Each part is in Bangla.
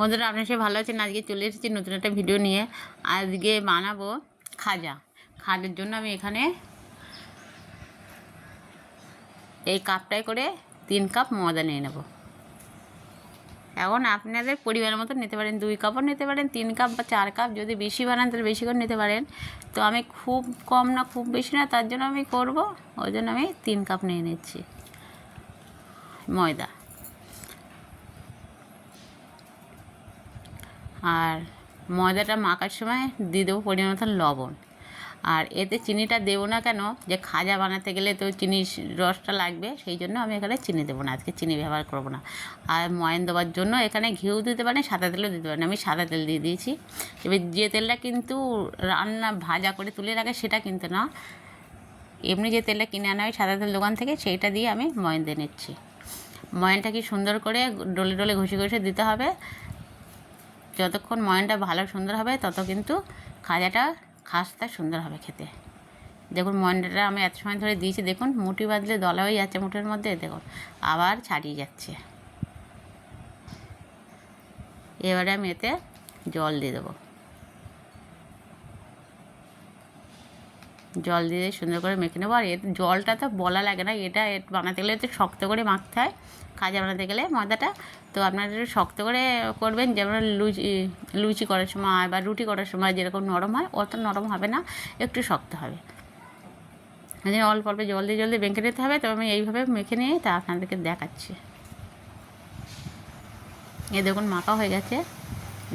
বন্ধুরা আপনার সে ভালো আছেন? আজকে চলে এসেছি নতুন একটা ভিডিও নিয়ে। আজকে বানাবো খাজা। খাজার জন্য আমি এখানে এই কাপটায় করে তিন কাপ ময়দা নিয়ে নেব। এখন আপনাদের পরিমাণের মতো নিতে পারেন, দুই কাপও নিতে পারেন, তিন কাপ বা চার কাপ যদি বেশি বানান, তাহলে বেশি করে নিতে পারেন। তো আমি খুব কম না, খুব বেশি না, তার জন্য আমি করব, ওই জন্য আমি তিন কাপ নিয়ে নিচ্ছি ময়দা। আর ময়দাটা মাখার সময় দিয়ে দেবো পরিমাণ মতন লবণ। আর এতে চিনিটা দেবো না কেন? যে খাজা বানাতে গেলে তো চিনি রসটা লাগবে, সেই জন্য আমি এখানে চিনি দেবো না। আজকে চিনি ব্যবহার করব না। আর ময়ন দেওয়ার জন্য এখানে ঘিউ দিতে পারেন, সাদা তেলও দিতে পারেন। আমি সাদা তেল দিয়ে দিয়েছি। এবার যে তেলটা কিন্তু রান্না ভাজা করে তুলে রাখে সেটা কিন্তু না। এমনি যে তেলটা কিনে আনা হয় সাদা তেল দোকান থেকে, সেইটা দিয়ে আমি ময়ন দিয়ে নিচ্ছি। ময়নটা কি সুন্দর করে ডলে ডলে ঘষে ঘষে দিতে হবে। যতক্ষণ ময়নটা ভালো সুন্দর হবে, তত কিন্তু খাজাটা খাসটা সুন্দর হবে খেতে। দেখুন, ময়নটা আমি এত সময় ধরে দিয়েছি, দেখুন মুটি বাঁধলে দলা হয়ে যাচ্ছে মুঠের মধ্যে, দেখুন, আবার ছাড়িয়ে যাচ্ছে। এবারে আমি এতে জল দিয়ে দেবো। জল দিয়ে সুন্দর করে মেখে নেব। আর এর জলটা তো বলা লাগে না, এটা বানাতে গেলে একটু শক্ত করে মাখতে হয়। খাজা বানাতে গেলে ময়দাটা। তো আপনারা শক্ত করে করবেন, যেমন লুচি লুচি করার সময় বা রুটি করার সময় যেরকম নরম হয়, অত নরম হবে না, একটু শক্ত হবে। জন্য অল্প অল্প জল দিয়ে জল দিয়ে বেঁকে নিতে হবে। তবে আমি এইভাবে মেখে নিয়ে তা আপনাদেরকে দেখাচ্ছি। এ দেখুন মাখা হয়ে গেছে।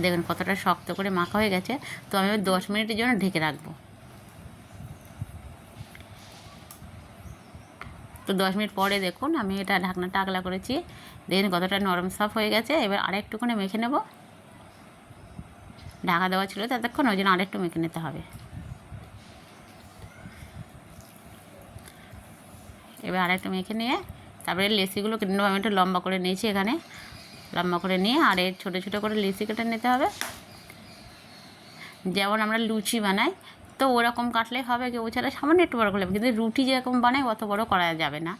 দেখুন কতটা শক্ত করে মাখা হয়ে গেছে। তো আমি দশ মিনিটের জন্য ঢেকে রাখব। তো দশ মিনিট পরে দেখুন আমি এটা ঢাকনাটা আগলা করেছি। দেখুন কতটা নরম সাফ হয়ে গেছে, এবার আরেকটুখানি মেখে নেব। ঢাকা দেওয়া ছিল ততক্ষণ, ওই জন্য আরেকটু মেখে নিতে হবে। এবার আরেকটু মেখে নিয়ে, তারপরে লেসিগুলো কেটে নেব, আমি একটু লম্বা করে নিয়েছি এখানে। লম্বা করে নিয়ে, আর এর ছোটো ছোটো করে লেসি কেটে নিতে হবে। যেমন আমরা লুচি বানাই তো ওরকম কাটলে হবে কেউ ছাড়া সামান্য একটু বড়ো করলে। কিন্তু রুটি যেরকম বানায় অত বড় করা যাবে না।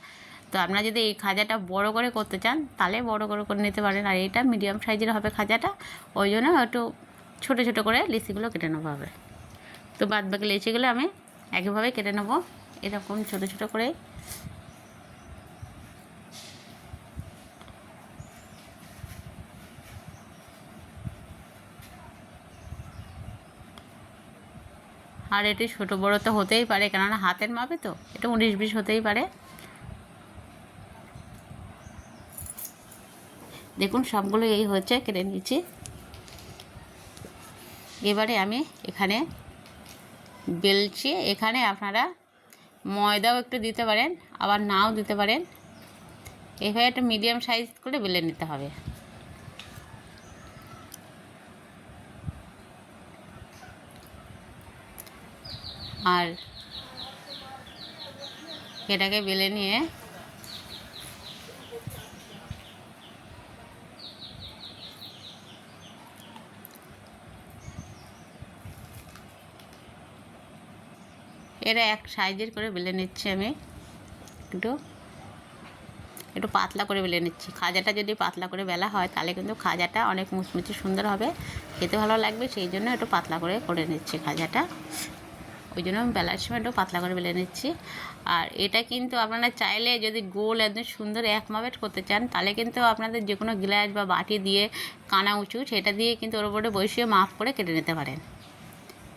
তো আপনারা যদি এই খাজাটা বড় করে করতে চান, তাহলে বড় করে করে নিতে পারেন। আর এটা মিডিয়াম সাইজের হবে খাজাটা, ওই জন্য একটু ছোটো ছোটো করে লিচিগুলো কেটে নেব হবে তো বাদ বাকি লিচিগুলো আমি একইভাবে কেটে নেব। এরকম ছোটো ছোটো করে আর এটি ছোটো বড়ো তো হতেই পারে, কেননা হাতের মাপে তো। এটা উনিশ বিশ হতেই পারে। দেখুন, সবগুলো এই হচ্ছে, কেটে নিয়েছি। এবারে আমি এখানে বেলছি। এখানে আপনারা ময়দাও একটু দিতে পারেন, আবার নাও দিতে পারেন। এভাবে একটা মিডিয়াম সাইজ করে বেলে নিতে হবে। আর এটাকে বেলে নিয়ে এরা এক সাইজের করে বেলে নিচ্ছি আমি। একটু একটু পাতলা করে বেলে নিচ্ছি। খাজাটা যদি পাতলা করে বেলা হয়, তাহলে কিন্তু খাজাটা অনেক মুচমুচে সুন্দর হবে। খেতে ভালো লাগবে, সেই জন্য একটু পাতলা করে করে নিচ্ছি খাজাটা। ওই জন্য আমি বেলার সময় একটু পাতলা করে বেলে নিচ্ছি। আর এটা কিন্তু আপনারা চাইলে যদি গোল একদম সুন্দর এক মাপের করতে চান, তাহলে কিন্তু আপনাদের যে কোনো গ্লাস বা বাটি দিয়ে কানা উঁচু, সেটা দিয়ে কিন্তু ওর উপরে বসিয়ে মাপ করে কেটে নিতে পারেন।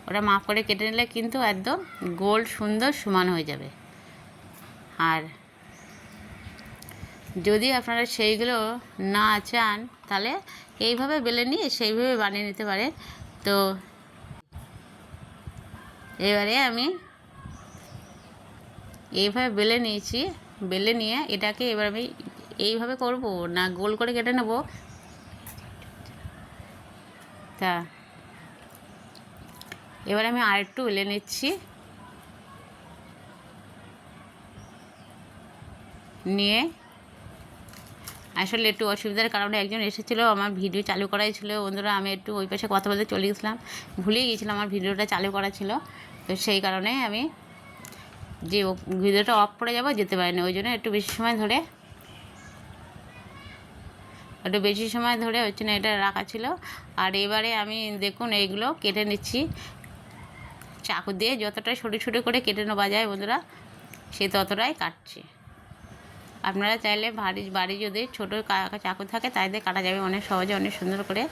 ওটা মাপ করে কেটে নিলে কিন্তু একদম গোল, সুন্দর সমান হয়ে যাবে। আর যদি আপনারা সেইগুলো না চান, তাহলে এইভাবে বেলে নিয়ে সেইভাবে বানিয়ে নিতে পারেন। তো এবারে আমি এইভাবে বেলে নিয়েছি, বেলে নিয়ে এটাকে এবার আমি এইভাবে করব না গোল করে কেটে নেব? তা, এবার আমি আরেকটু বেলে নিচ্ছি। নিয়ে আসলে একটু অসুবিধার কারণে একজন এসেছিল, আমার ভিডিও চালু করাই ছিল। বন্ধুরা, আমি একটু ওই পাশে কথা বলতে চলে গেছিলাম, ভুলেই গিয়েছিলাম আমার ভিডিওটা চালু করা ছিল। তো সেই কারণে আমি যে ভিডিওটা অফ করে যাব, যেতে পারিনি। ওই জন্য একটু বেশি সময় ধরে, একটু বেশি সময় ধরে হচ্ছে না এটা রাখা ছিল। আর এবারে আমি দেখুন, এইগুলো কেটে নিচ্ছি। চাকু দিয়ে যতটা ছোটো ছোটো করে কেটে নেওয়া যায় বন্ধুরা, সে ততটাই কাটছি। আপনারা চাইলে বাড়ি বাড়ি যদি ছোটো চাকু থাকে, তাই দিয়ে কাটা যাবে অনেক সহজে, অনেক সুন্দর করে।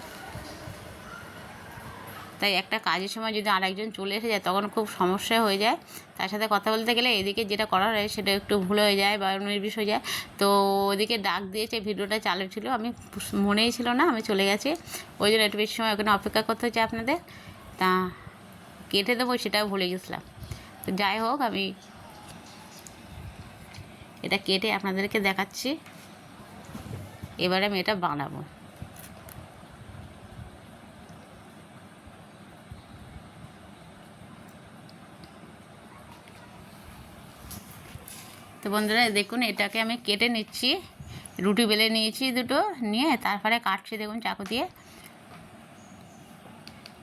তাই একটা কাজের সময় যদি আরেকজন চলে এসে যায়, তখন খুব সমস্যা হয়ে যায়। তার সাথে কথা বলতে গেলে এদিকে যেটা করার হয়, সেটা একটু ভুল হয়ে যায় বা নির্বিষ হয়ে যায়। তো ওদিকে ডাক দিয়েছে, ভিডিওটা চালু ছিল, আমি মনেই ছিল না, আমি চলে গেছি। ওই জন্য একটু বেশি সময় ওখানে অপেক্ষা করতে হচ্ছে আপনাদের। তা কেটে দেবো, সেটাও ভুলে গেছিলাম। তো যাই হোক, আমি এটা কেটে আপনাদেরকে দেখাচ্ছি। এবারে আমি এটা বানাবো। তো বন্ধুরা, দেখুন, এটাকে আমি কেটে নিচ্ছি। রুটি বেলে নিয়েছি দুটো, নিয়ে তারপরে কাটছি, দেখুন, চাকু দিয়ে।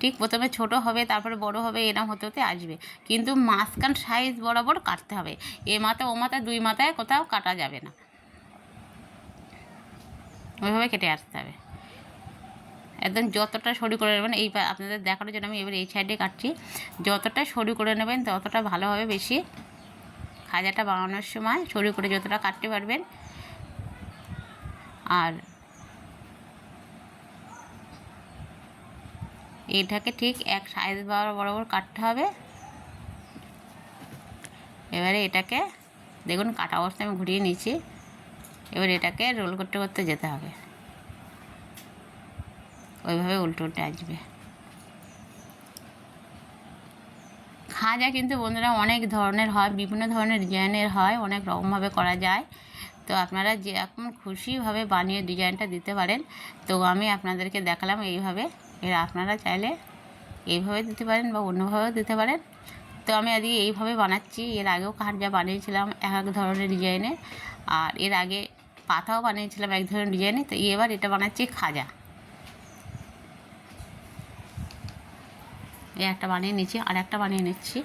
ঠিক প্রথমে ছোট হবে, তারপরে বড় হবে, এরম হতে হতে আসবে। কিন্তু মাঝখান সাইজ বরাবর কাটতে হবে। এ মাথা, ও মাথা, দুই মাথায় কোথাও কাটা যাবে না। ওইভাবে কেটে আসতে হবে। একদম যতটা সরু করে নেবেন, এই আপনাদের দেখানোর জন্য আমি এবার এই সাইডে কাটছি। যতটা সরু করে নেবেন, ততটা ভালো হবে বেশি। খাজাটা বানানোর সময় সরু করে যতটা কাটতে পারবেন। আর এটাকে ঠিক এক সাইজ বরাবর কাটতে হবে। এবারে এটাকে দেখুন কাটা অবস্থায় আমি ঘুরিয়ে নিয়েছি। এবার এটাকে রোল করতে করতে যেতে হবে। ওইভাবে উল্টো উল্টে আসবে। খাজা কিন্তু বন্ধুরা অনেক ধরনের হয়, বিভিন্ন ধরনের ডিজাইনের হয়, অনেক রকমভাবে করা যায়। তো আপনারা যেরকম খুশিভাবে বানিয়ে ডিজাইনটা দিতে পারেন, তো আমি আপনাদেরকে দেখালাম এইভাবে। এর আপনারা চাইলে এইভাবে দিতে পারেন বা অন্যভাবেও দিতে পারেন। তো আমি আজকে এইভাবে বানাচ্ছি। এর আগেও খাজা বানিয়েছিলাম এক এক ধরনের ডিজাইনে, আর এর আগে পাতাও বানিয়েছিলাম এক ধরনের ডিজাইনে। তো এবার এটা বানাচ্ছি খাজা। এই একটা বানিয়ে নিচ্ছি, আর একটা বানিয়ে নিচ্ছি।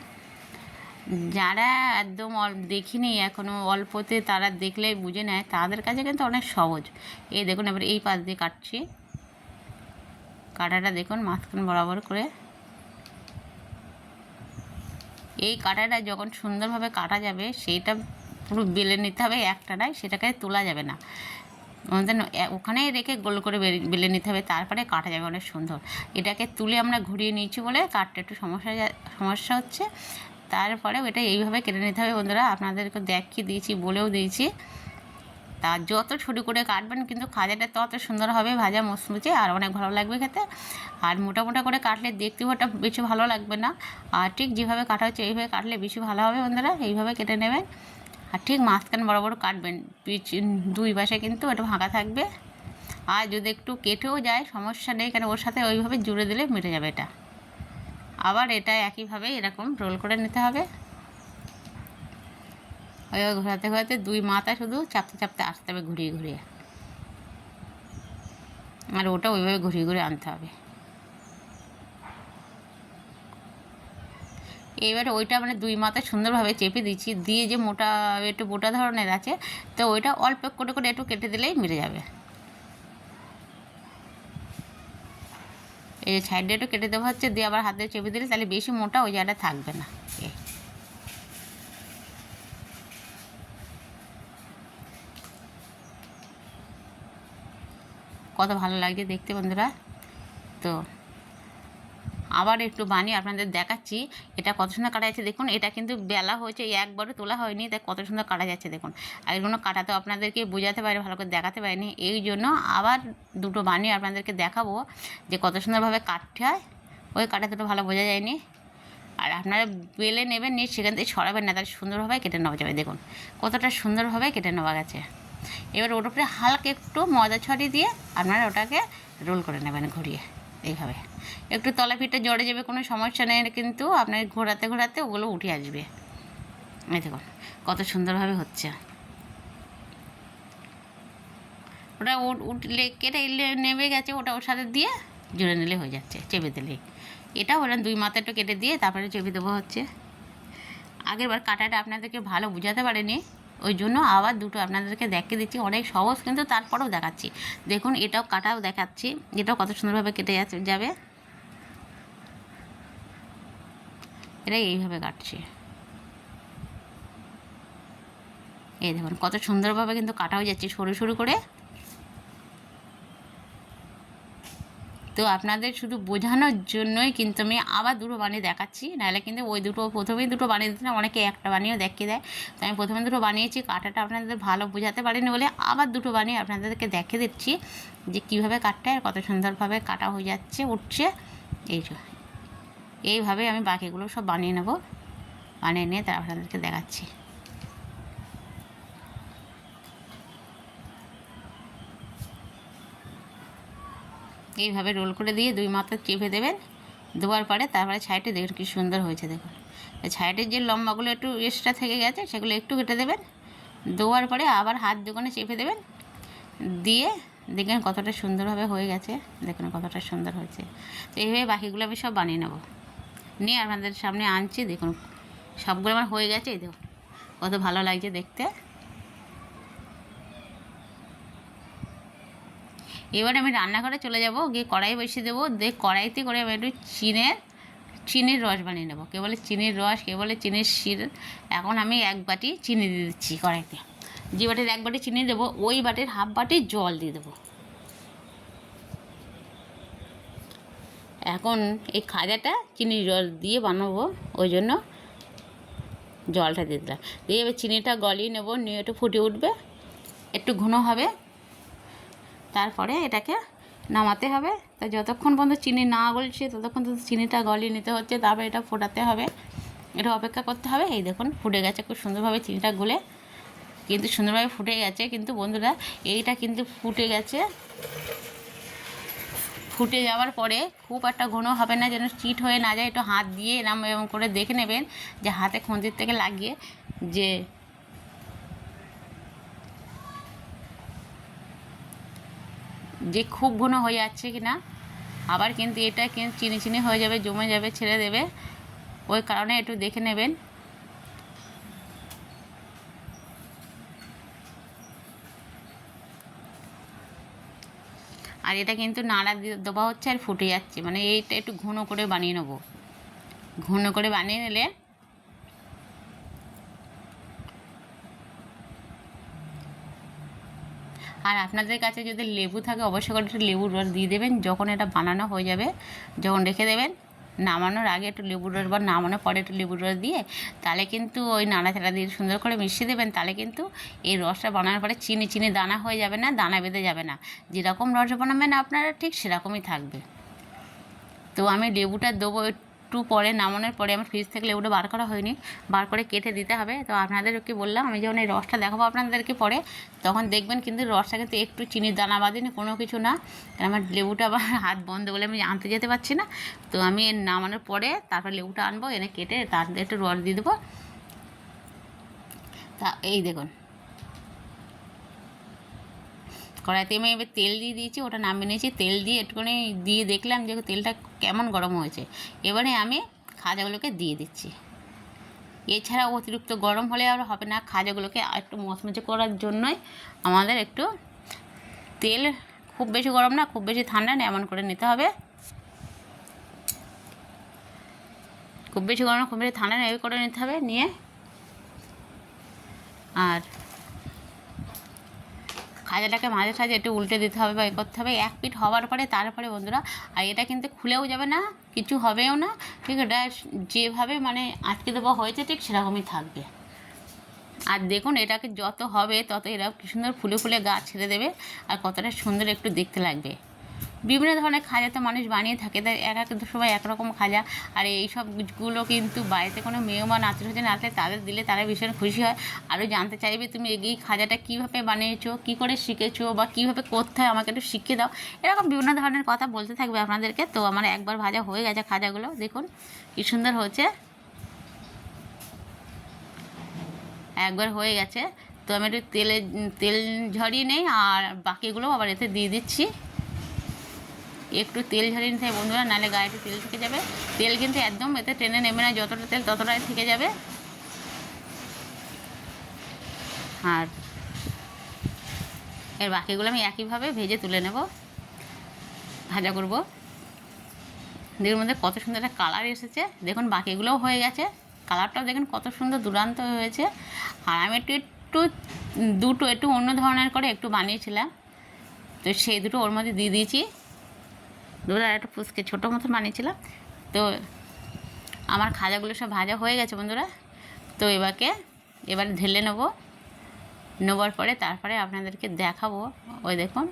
যারা একদম দেখিনি এখনও অল্পতে তারা দেখলেই বুঝে নেয়, তাদের কাছে কিন্তু অনেক সহজ। এই দেখুন, এবার এই পাশ দিয়ে কাটছি। কাটাটা দেখুন, মাঝখান বরাবর করে। এই কাটাটা যখন সুন্দরভাবে কাটা যাবে সেইটা পুরো বেলে নিতে হবে, একটা নাই সেটাকে তোলা যাবে না। আমাদের ন- ওখানেই রেখে গোল করে বেলে নিতে হবে, তারপরে কাটা যাবে, অনেক সুন্দর। এটাকে তুলে আমরা ঘুরিয়ে নিয়েছি বলে কাটটা একটু সমস্যা সমস্যা হচ্ছে। তারপরে ওটা এইভাবে কেটে নিতে হবে। বন্ধুরা আপনাদেরকে দেখিয়ে দিয়েছি, বলেও দিয়েছি। তা যত ছোটো করে কাটবেন কিন্তু খাজাটা তত সুন্দর হবে, ভাজা মুচমুচে আর অনেক ভালো লাগবে খেতে। আর মোটা মোটা করে কাটলে দেখতেও ওটা বেশি ভালো লাগবে না। আর ঠিক যেভাবে কাটা হচ্ছে, এইভাবে কাটলে বেশি ভালো হবে বন্ধুরা, এইভাবে কেটে নেবেন। আর ঠিক মাঝখান বরাবর কাটবেন, পিচ, দুই পাশে কিন্তু ওটা ফাঁকা থাকবে। আর যদি একটু কেটেও যায়, সমস্যা নেই, কেন ওর সাথে ওইভাবে জুড়ে দিলে মিটে যাবে এটা। আবার এটা একইভাবে এরকম রোল করে নিতে হবে। ওইভাবে ঘোরাতে ঘোরাতে দুই মাথা শুধু চাপতে চাপতে আসতে হবে ঘুরিয়ে ঘুরিয়ে। আর ওটা ওইভাবে ঘুরিয়ে ঘুরিয়ে আনতে হবে। এবারে ওইটা মানে দুই মাথায় সুন্দরভাবে চেপে দিচ্ছি, দিয়ে যে মোটা একটু মোটা ধরনের আছে, তো ওইটা অল্প করে করে একটু কেটে দিলেই মিলে যাবে। এই সাইডে একটু কেটে দেওয়া হচ্ছে, দিয়ে আবার হাতে চেপে দিলে তাহলে বেশি মোটা ওই জায়গাটা থাকবে না। কত ভালো লাগছে দেখতে বন্ধুরা। তো আবার একটু বানিয়ে আপনাদের দেখাচ্ছি। এটা কত সুন্দর কাটা যাচ্ছে দেখুন। এটা কিন্তু বেলা হয়েছে একবারও তোলা হয়নি, তাই কত সুন্দর কাটা যাচ্ছে দেখুন। আর এগুলো কাটা তো আপনাদেরকে বোঝাতে পারে, ভালো করে দেখাতে পারিনি। এই জন্য আবার দুটো বানিয়ে আপনাদেরকে দেখাবো যে কত সুন্দরভাবে কাটতে হয়। ওই কাটা দুটো ভালো বোঝা যায়নি। আর আপনারা বেলে নেবেন, নিয়ে সেখান থেকে ছড়াবেন না, তাহলে সুন্দরভাবে কেটে নেওয়া যাবে দেখুন। কতটা সুন্দরভাবে কেটে নেওয়া গেছে। এবার ওর উপরে হালকা একটু ময়দা ছড়িয়ে দিয়ে আপনারা ওটাকে রোল করে নেবেন ঘুরিয়ে। এইভাবে। একটু তলা জড়ে যাবে কোনো সমস্যা নেই, কিন্তু আপনার ঘোরাতে ঘোরাতে ওগুলো উঠে আসবে। এই দেখুন, কত সুন্দরভাবে হচ্ছে। ওটা উঠ- উঠলে কেটে নেমে গেছে, ওটা ওর সাথে দিয়ে জুড়ে নিলে হয়ে যাচ্ছে, চেপে দিলে। এটা ওরা দুই মাথা একটু কেটে দিয়ে তারপরে চেপে দেবো হচ্ছে। আগের বার কাটাটা আপনাদেরকে ভালো বোঝাতে পারেনি ওই জন্য আবার দুটো আপনাদেরকে দেখে দিচ্ছি। অনেক সহজ কিন্তু তারপরেও দেখাচ্ছি। দেখুন, এটাও কাটাও দেখাচ্ছি। এটাও কত সুন্দরভাবে কেটে যাচ্ছে, যাবে। এটা এইভাবে কাটছি। এই দেখুন, কত সুন্দরভাবে কিন্তু কাটাও যাচ্ছে সরু সরু করে। তো আপনাদের শুধু বোঝানোর জন্যই কিন্তু আমি আবার দুটো বানিয়ে দেখাচ্ছি। নাহলে কিন্তু ওই দুটো, প্রথমেই দুটো বানিয়ে দিতে অনেকে একটা বানিয়েও দেখিয়ে দেয়। তো আমি প্রথমে দুটো বানিয়েছি, কাটাটা আপনাদের ভালো বোঝাতে পারিনি বলে আবার দুটো বানিয়ে আপনাদেরকে দেখে দিচ্ছি যে কীভাবে হয় আর কত সুন্দরভাবে কাটা হয়ে যাচ্ছে, উঠছে। এই এইভাবে আমি বাকিগুলো সব বানিয়ে নেব। বানিয়ে নিয়ে তারপর আপনাদেরকে দেখাচ্ছি। এইভাবে রোল করে দিয়ে দুই মাথা চেপে দেবেন। দেওয়ার পরে তারপরে সাইডে দেখুন কি সুন্দর হয়েছে দেখুন। সাইডের যে লম্বাগুলো একটু এক্সট্রা থেকে গেছে, সেগুলো একটু কেটে দেবেন। দেওয়ার পরে আবার হাত দোকানে চেপে দেবেন। দিয়ে দেখবেন কতটা সুন্দরভাবে হয়ে গেছে। দেখুন কতটা সুন্দর হয়েছে। তো এইভাবে বাকিগুলো আমি সব বানিয়ে নেব। নিয়ে আপনাদের সামনে আনছি, দেখুন সবগুলো আমার হয়ে গেছে দেখুন। কত ভালো লাগছে দেখতে। এবার আমি রান্নাঘরে চলে যাব, গিয়ে কড়াই বসিয়ে দেবো, দিয়ে কড়াইতে করে আমি একটু চিনের চিনির রস বানিয়ে নেব। কে বলে চিনির রস, কে বলে চিনির শির, এখন আমি এক বাটি চিনি দিয়ে দিচ্ছি কড়াইতে। যে বাটির এক বাটি চিনি দেবো, ওই বাটির হাফ বাটি জল দিয়ে দেবো। এখন এই খাজাটা চিনির জল দিয়ে বানাবো, ওই জন্য জলটা দিয়ে দিলাম। দিয়ে এবার চিনিটা গলিয়ে নেব, নিয়ে একটু ফুটে উঠবে, একটু ঘন হবে। তারপরে এটাকে নামাতে হবে। তো যতক্ষণ পর্যন্ত চিনি না গলছে, ততক্ষণ তো চিনিটা গলিয়ে নিতে হচ্ছে, তারপরে এটা ফোটাতে হবে। এটা অপেক্ষা করতে হবে। এই দেখুন, ফুটে গেছে। খুব সুন্দরভাবে চিনিটা গলে কিন্তু সুন্দরভাবে ফুটে গেছে। কিন্তু বন্ধুরা, এইটা কিন্তু ফুটে গেছে। ফুটে যাওয়ার পরে খুব একটা ঘন হবে না, যেন চিট হয়ে না যায়। একটু হাত দিয়ে এরম এরম করে দেখে নেবেন যে হাতে খুঁজির থেকে লাগিয়ে যে যে খুব ঘন হয়ে যাচ্ছে কি না আবার কিন্তু এটা কিন্তু চিনি চিনি হয়ে যাবে, জমে যাবে, ছেড়ে দেবে। ওই কারণে একটু দেখে নেবেন। আর এটা কিন্তু নাড়া দেওয়া হচ্ছে আর ফুটে যাচ্ছে। মানে এইটা একটু ঘন করে বানিয়ে নেব। ঘন করে বানিয়ে নিলে আর আপনাদের কাছে যদি লেবু থাকে, অবশ্যই করে একটু লেবুর রস দিয়ে দেবেন। যখন এটা বানানো হয়ে যাবে, যখন রেখে দেবেন, নামানোর আগে একটু লেবুর রস বা নামানোর পরে একটু লেবুর রস দিয়ে, তাহলে কিন্তু ওই নাড়াচাড়া দিয়ে সুন্দর করে মিশিয়ে দেবেন। তাহলে কিন্তু এই রসটা বানানোর পরে চিনি চিনি দানা হয়ে যাবে না, দানা বেঁধে যাবে না। যেরকম রস বানাবেন আপনারা, ঠিক সেরকমই থাকবে। তো আমি লেবুটা দেবো একটু পরে, নামানোর পরে আমার ফ্রিজ থেকে লেবুটা বার করা হয়নি। বার করে কেটে দিতে হবে। তো আপনাদেরকে বললাম, আমি যখন এই রসটা দেখাবো আপনাদেরকে পরে, তখন দেখবেন কিন্তু রসটা কিন্তু একটু চিনির দানা বাঁধেনি কোনো কিছু না। আমার লেবুটা আবার হাত বন্ধ বলে আমি আনতে যেতে পারছি না। তো আমি নামানোর পরে তারপর লেবুটা আনব, এনে কেটে তার একটু রস দিয়ে দেবো। তা এই দেখুন কড়াইতে আমি এবার তেল দিয়ে দিয়েছি, ওটা নামিয়ে নিয়েছি। তেল দিয়ে একটুখানি দিয়ে দেখলাম যে তেলটা কেমন গরম হয়েছে। এবারে আমি খাজাগুলোকে দিয়ে দিচ্ছি। এছাড়া অতিরিক্ত গরম হলে আর হবে না, খাজাগুলোকে একটু মচমচে করার জন্যই আমাদের একটু তেল খুব বেশি গরম না, খুব বেশি ঠান্ডা না, এমন করে নিতে হবে। খুব বেশি গরম খুব বেশি ঠান্ডা না এই করে নিতে হবে, নিয়ে আর খাজাটাকে মাঝে সাঝে একটু উল্টে দিতে হবে বা এ করতে হবে। এক পিঠ হওয়ার পরে তারপরে বন্ধুরা, আর এটা কিন্তু খুলেও যাবে না, কিছু হবেও না, ঠিক এটা যেভাবে মানে আটকে দেওয়া হয়েছে ঠিক সেরকমই থাকবে। আর দেখুন, এটাকে যত হবে তত এরা কি সুন্দর ফুলে ফুলে গাছ ছেড়ে দেবে, আর কতটা সুন্দর একটু দেখতে লাগবে। বিভিন্ন ধরনের খাজা তো মানুষ বানিয়ে থাকে, তাই এক এক সময় একরকম খাজা। আর এই সবগুলো কিন্তু বাড়িতে কোনো মেহমান স্বজন আসলে তাদের দিলে তারা ভীষণ খুশি হয়। আরও জানতে চাইবে তুমি এই খাজাটা কীভাবে বানিয়েছো, কী করে শিখেছো বা কীভাবে করতে হয় আমাকে একটু শিখিয়ে দাও। এরকম বিভিন্ন ধরনের কথা বলতে থাকবে আপনাদেরকে। তো আমার একবার ভাজা হয়ে গেছে খাজাগুলো, দেখুন কী সুন্দর হয়েছে। একবার হয়ে গেছে। তো আমি একটু তেলে, তেল ঝরিয়ে নেই আর বাকিগুলো আবার এতে দিয়ে দিচ্ছি। একটু তেল ঝরিয়ে নিতে হবে বন্ধুরা, নাহলে গায়ে একটু তেল থেকে যাবে। তেল কিন্তু একদম এতে টেনে নেবে না, যতটা তেল ততটাই থেকে যাবে। আর এর বাকিগুলো আমি একইভাবে ভেজে তুলে নেব, ভাজা করব। দেখুন মধ্যে কত সুন্দর একটা কালার এসেছে। দেখুন, বাকিগুলোও হয়ে গেছে। কালারটাও দেখুন, কত সুন্দর দুর্দান্ত হয়েছে। আর আমি একটু একটু, দুটো, একটু অন্য ধরনের করে একটু বানিয়েছিলাম। তো সেই দুটো ওর মধ্যে দিয়ে দিয়েছি। আর একটা ফুচকে ছোটো মতন বানিয়েছিলাম। তো আমার খাজাগুলো সব ভাজা হয়ে গেছে বন্ধুরা। তো এবারকে এবারে ঢেলে নেব। নেবার পরে তারপরে আপনাদেরকে দেখাবো। ওই দেখুন।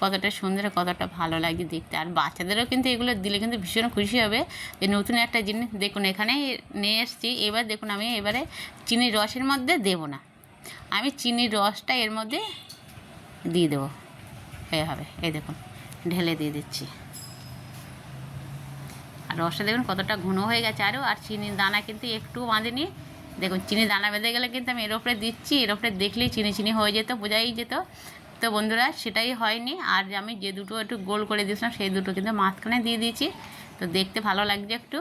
কতটা সুন্দর, কতটা ভালো লাগে দেখতে। আর বাচ্চাদেরও কিন্তু এগুলো দিলে কিন্তু ভীষণ খুশি হবে যে নতুন একটা জিনিস। দেখুন এখানে নিয়ে এসেছি। এবার দেখুন, আমি এবারে চিনির রসের মধ্যে দেব না। আমি চিনির রসটা এর মধ্যে দিয়ে দেবো। এইভাবে এই দেখুন, ঢেলে দিয়ে দিচ্ছি। আর রসটা দেখুন কতটা ঘন হয়ে গেছে। আরও আর চিনির দানা কিন্তু একটু বাঁধেনি। দেখুন চিনি দানা বেঁধে গেলে কিন্তু আমি এর ওপরে দিচ্ছি। এর ওপরে দেখলেই চিনি চিনি হয়ে যেত, বোঝাই যেত। তো বন্ধুরা, সেটাই হয়নি। আর আমি যে দুটো একটু গোল করে দিয়েছিলাম, সেই দুটো কিন্তু মাঝখানে দিয়ে দিয়েছি। তো দেখতে ভালো লাগছে একটু।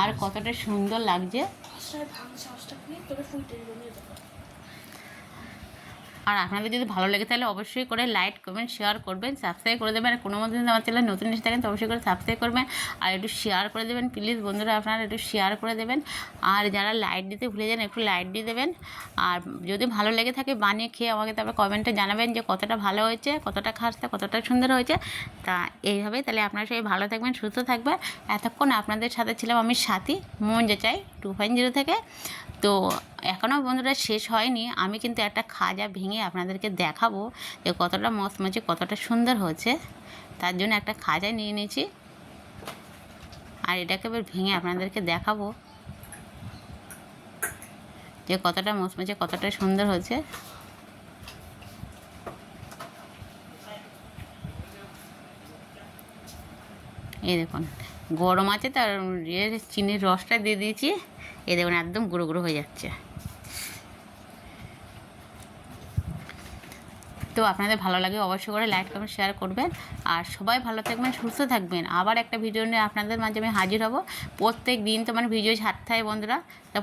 আর কতটা সুন্দর লাগছে। আর আপনাদের যদি ভালো লাগে তাহলে অবশ্যই করে লাইক কমেন্ট শেয়ার করবেন সাবস্ক্রাইব করে দেবেন। আর কোনো মধ্যে যদি আমার চ্যানেল নতুন এসে থাকেন, তো অবশ্যই করে সাবস্ক্রাইব করবেন। আর একটু শেয়ার করে দেবেন প্লিজ বন্ধুরা, আপনারা একটু শেয়ার করে দেবেন। আর যারা লাইট দিতে ভুলে যান, একটু লাইট দিয়ে দেবেন। আর যদি ভালো লেগে থাকে, বানিয়ে খেয়ে আমাকে তারপরে কমেন্টে জানাবেন যে কতটা ভালো হয়েছে, কতটা খাসতে, কতটা সুন্দর হয়েছে। তা এইভাবেই তাহলে আপনারা সবাই ভালো থাকবেন, সুস্থ থাকবেন। এতক্ষণ আপনাদের সাথে ছিলাম আমি সাথী, মন যে চাই টু ফাইভ জিরো থেকে। তো এখনও বন্ধুরা শেষ হয়নি। আমি কিন্তু একটা খাজা ভেঙে আপনাদেরকে দেখাবো যে কতটা মচমচে, কতটা সুন্দর হয়েছে। তার জন্য একটা খাজা নিয়ে নিয়েছি। আর এটাকে এবার ভেঙে আপনাদেরকে দেখাবো যে কতটা মচমচে, কতটা সুন্দর হয়েছে। এই দেখুন, গরম আছে তার চিনির রসটা দিয়ে দিয়েছি। এই দেখুন, একদম গুঁড়ো গুঁড়ো হয়ে যাচ্ছে। তো আপনাদের ভালো লাগে অবশ্যই করে লাইক কমেন্ট শেয়ার করবেন। আর সবাই ভালো থাকবেন, সুস্থ থাকবেন। আবার একটা ভিডিও নিয়ে আপনাদের মাঝে আমি হাজির হব। প্রত্যেক দিন তো মানে ভিডিও ছাড়তে হয় বন্ধুরা। তা